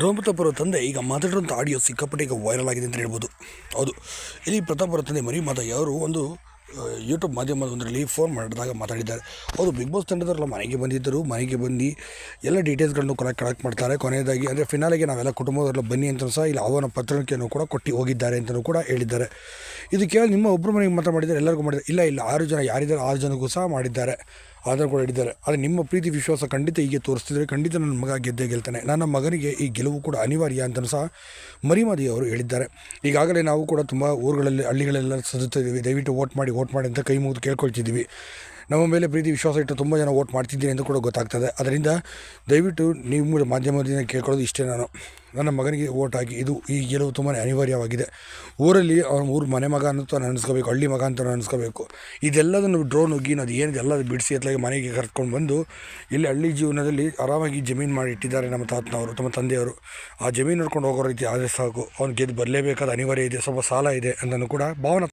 ಅವರ ತಂದೆ ಈಗ ಮಾತಾಡಿರುವಂಥ ಆಡಿಯೋ ಸಿಕ್ಕಾಪಟ್ಟೆ ಈಗ ವೈರಲ್ ಆಗಿದೆ ಅಂತ ಹೇಳ್ಬೋದು. ಹೌದು. ಇಲ್ಲಿ ಪ್ರತಾಪ್ ಅವರ ತಂದೆ ಮರಿ ಮಾತಾ ಅವರು ಒಂದು ಯೂಟ್ಯೂಬ್ ಮಾಧ್ಯಮದ ಒಂದರಲ್ಲಿ ಫೋನ್ ಮಾಡಿದಾಗ ಮಾತಾಡಿದ್ದಾರೆ. ಹೌದು ಬಿಗ್ ಬಾಸ್ ತಂಡದವರೆಲ್ಲ ಮನೆಗೆ ಬಂದಿದ್ದರು. ಮನೆಗೆ ಬಂದು ಎಲ್ಲ ಡೀಟೇಲ್ಸ್ಗಳನ್ನು ಕೂಡ ಕಲೆಕ್ಟ್ ಮಾಡ್ತಾರೆ. ಕೊನೆಯದಾಗಿ ಅಂದರೆ ಫಿನಾಲಿಗೆ ನಾವೆಲ್ಲ ಕುಟುಂಬದವರೆಲ್ಲ ಬನ್ನಿ ಅಂತ ಸಹ ಇಲ್ಲಿ, ಅವನ ಪತ್ರಿಕೆಯನ್ನು ಕೂಡ ಕೊಟ್ಟು ಹೋಗಿದ್ದಾರೆ ಅಂತಲೂ ಕೂಡ ಹೇಳಿದ್ದಾರೆ. ಇದು ಕೇವಲ ನಿಮ್ಮ ಒಬ್ಬರು ಮನೆಗೆ ಮಾತ್ರ ಮಾಡಿದ್ದಾರೆ, ಎಲ್ಲರಿಗೂ ಮಾಡಿದ್ದಾರೆ. ಇಲ್ಲ ಇಲ್ಲ, ಆರು ಜನ ಯಾರಿದ್ದಾರೆ ಆರು ಜನಕ್ಕೂ ಸಹ ಮಾಡಿದ್ದಾರೆ. ಆಧಾರ್ ಕೂಡ ಹಿಡಿದ್ದಾರೆ ಆದರೆ ನಿಮ್ಮ ಪ್ರೀತಿ, ವಿಶ್ವಾಸ ಖಂಡಿತ ಹೀಗೆ ತೋರಿಸ್ತಿದ್ರೆ ಖಂಡಿತ ನನ್ನ ಮಗ ಗೆದ್ದೇ ಗೆಲ್ತಾನೆ. ನನ್ನ ಮಗನಿಗೆ ಈ ಗೆಲುವು ಕೂಡ ಅನಿವಾರ್ಯ ಅಂತಲೂ ಸಹ ಮರಿಮಾದಿ ಅವರು ಹೇಳಿದ್ದಾರೆ. ಈಗಾಗಲೇ ನಾವು ಕೂಡ ತುಂಬ ಊರುಗಳಲ್ಲಿ ಹಳ್ಳಿಗಳೆಲ್ಲ ಸದುತ್ತಿದ್ದೀವಿ ದಯವಿಟ್ಟು ವೋಟ್ ಮಾಡಿ ವೋಟ್ ಮಾಡಿ ಅಂತ ಕೈ ಮುಗಿದು ಕೇಳ್ಕೊಳ್ತಿದ್ದೀವಿ. ನಮ್ಮ ಮೇಲೆ ಪ್ರೀತಿ, ವಿಶ್ವಾಸ ಇಟ್ಟು ತುಂಬ ಜನ ವೋಟ್ ಮಾಡ್ತಿದ್ದೀನಿ ಅಂತ ಕೂಡ ಗೊತ್ತಾಗ್ತದೆ. ಅದರಿಂದ ದಯವಿಟ್ಟು ನೀವು ಮಾಧ್ಯಮದಿಂದ ಕೇಳ್ಕೊಳ್ಳೋದು ಇಷ್ಟೇ ನಾನು. ನನ್ನ ಮಗನಿಗೆ ವೋಟ್ ಹಾಕಿ ಇದು ಈ ಗೆಲುವು ತುಂಬಾ ಅನಿವಾರ್ಯವಾಗಿದೆ. ಊರಲ್ಲಿ ಅವನ ಊರು ಮನೆ ಮಗ ಅಂತ ನೆನೆಸ್ಕೋಬೇಕು ಹಳ್ಳಿ ಮಗ ಅಂತ ನೆನೆಸ್ಕೋಬೇಕು ಇದೆಲ್ಲದನ್ನು ಡ್ರೋನ್ ಹೋಗಿ ಅದು ಏನಿದೆ ಎಲ್ಲ ಬಿಡಿಸಿ ಎತ್ತಲಾಗಿ ಮನೆಗೆ ಕರ್ಕೊಂಡು ಬಂದು ಇಲ್ಲಿ ಹಳ್ಳಿ ಜೀವನದಲ್ಲಿ ಆರಾಮಾಗಿ ಜಮೀನು ಮಾಡಿ ಇಟ್ಟಿದ್ದಾರೆ ನಮ್ಮ ತಾತನವರು ತಮ್ಮ ತಂದೆಯವರು. ಆ ಜಮೀನು ನೋಡ್ಕೊಂಡು ಹೋಗೋ ರೀತಿ ಆದರೆ ಸಾಕು. ಅವ್ನು ಗೆದ್ದು ಬರಲೇಬೇಕಾದ ಅನಿವಾರ್ಯ ಇದೆ, ಸ್ವಲ್ಪ ಸಾಲ ಇದೆ ಅಂತಲೂ ಕೂಡ ಭಾವನ